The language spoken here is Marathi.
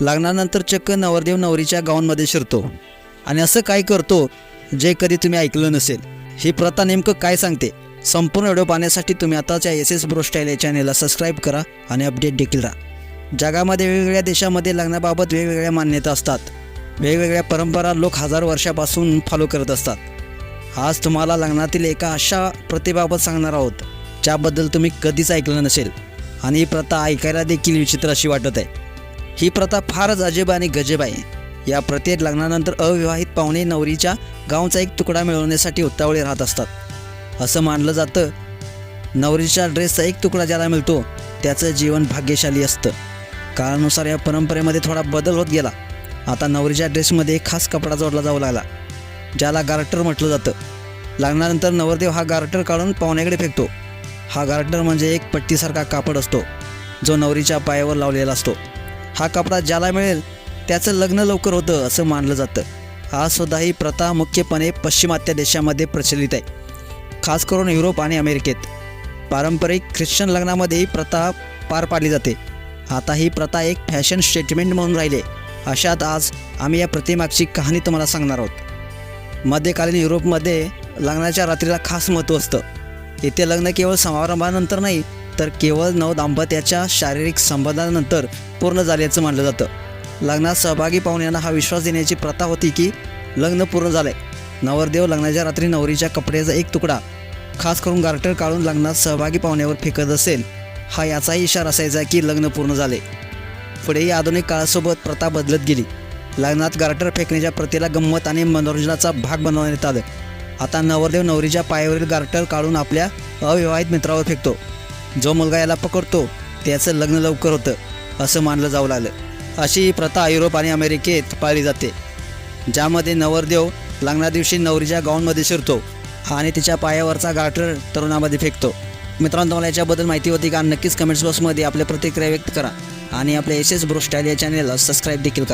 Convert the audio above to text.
लग्नानंतर चक्क नवरदेव नवरीच्या गावांमध्ये शिरतो. आणि असं काय करतो जे कधी तुम्ही ऐकलं नसेल. ही प्रथा नेमकं काय सांगते? संपूर्ण व्हिडिओ पाहण्यासाठी तुम्ही आताच्या एस एस ब्रोस्टाईल या चॅनेलला सबस्क्राईब करा आणि अपडेट देखील राहा. जगामध्ये वेगवेगळ्या देशामध्ये लग्नाबाबत वेगवेगळ्या मान्यता असतात. वेगवेगळ्या परंपरा लोक हजार वर्षापासून फॉलो करत असतात. आज तुम्हाला लग्नातील एका अशा प्रथेबाबत सांगणार आहोत ज्याबद्दल तुम्ही कधीच ऐकलं नसेल. आणि ही प्रथा ऐकायला देखील विचित्र अशी वाटत आहे. ही प्रथा फारच अजब आणि गजब आहे. या प्रत्येक लग्नानंतर अविवाहित पाहुणे नवरीच्या गावचा एक तुकडा मिळवण्यासाठी उत्तावळी राहत असतात. असं मानलं जातं नवरीच्या ड्रेसचा एक तुकडा ज्याला मिळतो त्याचं जीवन भाग्यशाली असतं. काळानुसार या परंपरेमध्ये थोडा बदल होत गेला. आता नवरीच्या ड्रेसमध्ये एक खास कपडा जोडला जाऊ लागला ज्याला गार्टर म्हटलं जातं. लग्नानंतर नवरदेव हा गार्टर काढून पाहुण्याकडे फेकतो. हा गार्टर म्हणजे एक पट्टीसारखा कापड असतो जो नवरीच्या पायावर लावलेला असतो. हा कपडा ज्याला मिळेल त्याचं लग्न लवकर होतं असं मानलं जातं. आज सुद्धा ही प्रथा मुख्यपणे पश्चिमात्य देशामध्ये प्रचलित आहे. खास करून युरोप आणि अमेरिकेत. पारंपरिक ख्रिश्चन लग्नामध्ये ही प्रथा पार पाडली जाते. आता ही प्रथा एक फॅशन स्टेटमेंट म्हणून राहिली आहे. अशात आज आम्ही या प्रतिमागची कहाणी तुम्हाला सांगणार आहोत. मध्यकालीन युरोपमध्ये लग्नाच्या रात्रीला खास महत्त्व असतं. इथे लग्न केवळ समारंभानंतर नाही तर केवळ नव दाम्पत्याच्या शारीरिक संबंधानंतर पूर्ण झाल्याचं मानलं जातं. लग्नात सहभागी पाहुण्यांना हा विश्वास देण्याची प्रथा होती की लग्न पूर्ण झालंय. नवरदेव लग्नाच्या रात्री नवरीच्या कपड्याचा एक तुकडा खास करून गार्टर काढून लग्नात सहभागी पाहुण्यावर फेकत असेल हा याचाही इशारा असायचा की लग्न पूर्ण झाले पुढेही आधुनिक काळासोबत प्रथा बदलत गेली. लग्नात गार्टर फेकण्याच्या प्रथेला गंमत आणि मनोरंजनाचा भाग बनवण्यात आलं. आता नवरदेव नवरीच्या पायावरील गार्टर काढून आपल्या अविवाहित मित्रावर फेकतो. जो मुलगा याला पकडतो त्याचं लग्न लवकर होतं असं मानलं जाऊ लागलं. अशी ही प्रथा युरोप आणि अमेरिकेत पाळली जाते. ज्यामध्ये नवरदेव लग्नादिवशी नवरीच्या गाऊनमध्ये शिरतो आणि तिच्या पायावरचा गाठर तरुणामध्ये फेकतो. मित्रांनो तुम्हाला याच्याबद्दल माहिती होती का? नक्कीच कमेंट्स बॉक्समध्ये आपल्या प्रतिक्रिया व्यक्त करा आणि आपल्या एस एस ब्रोस्टाईल या चॅनेलला सबस्क्राईब देखील करा.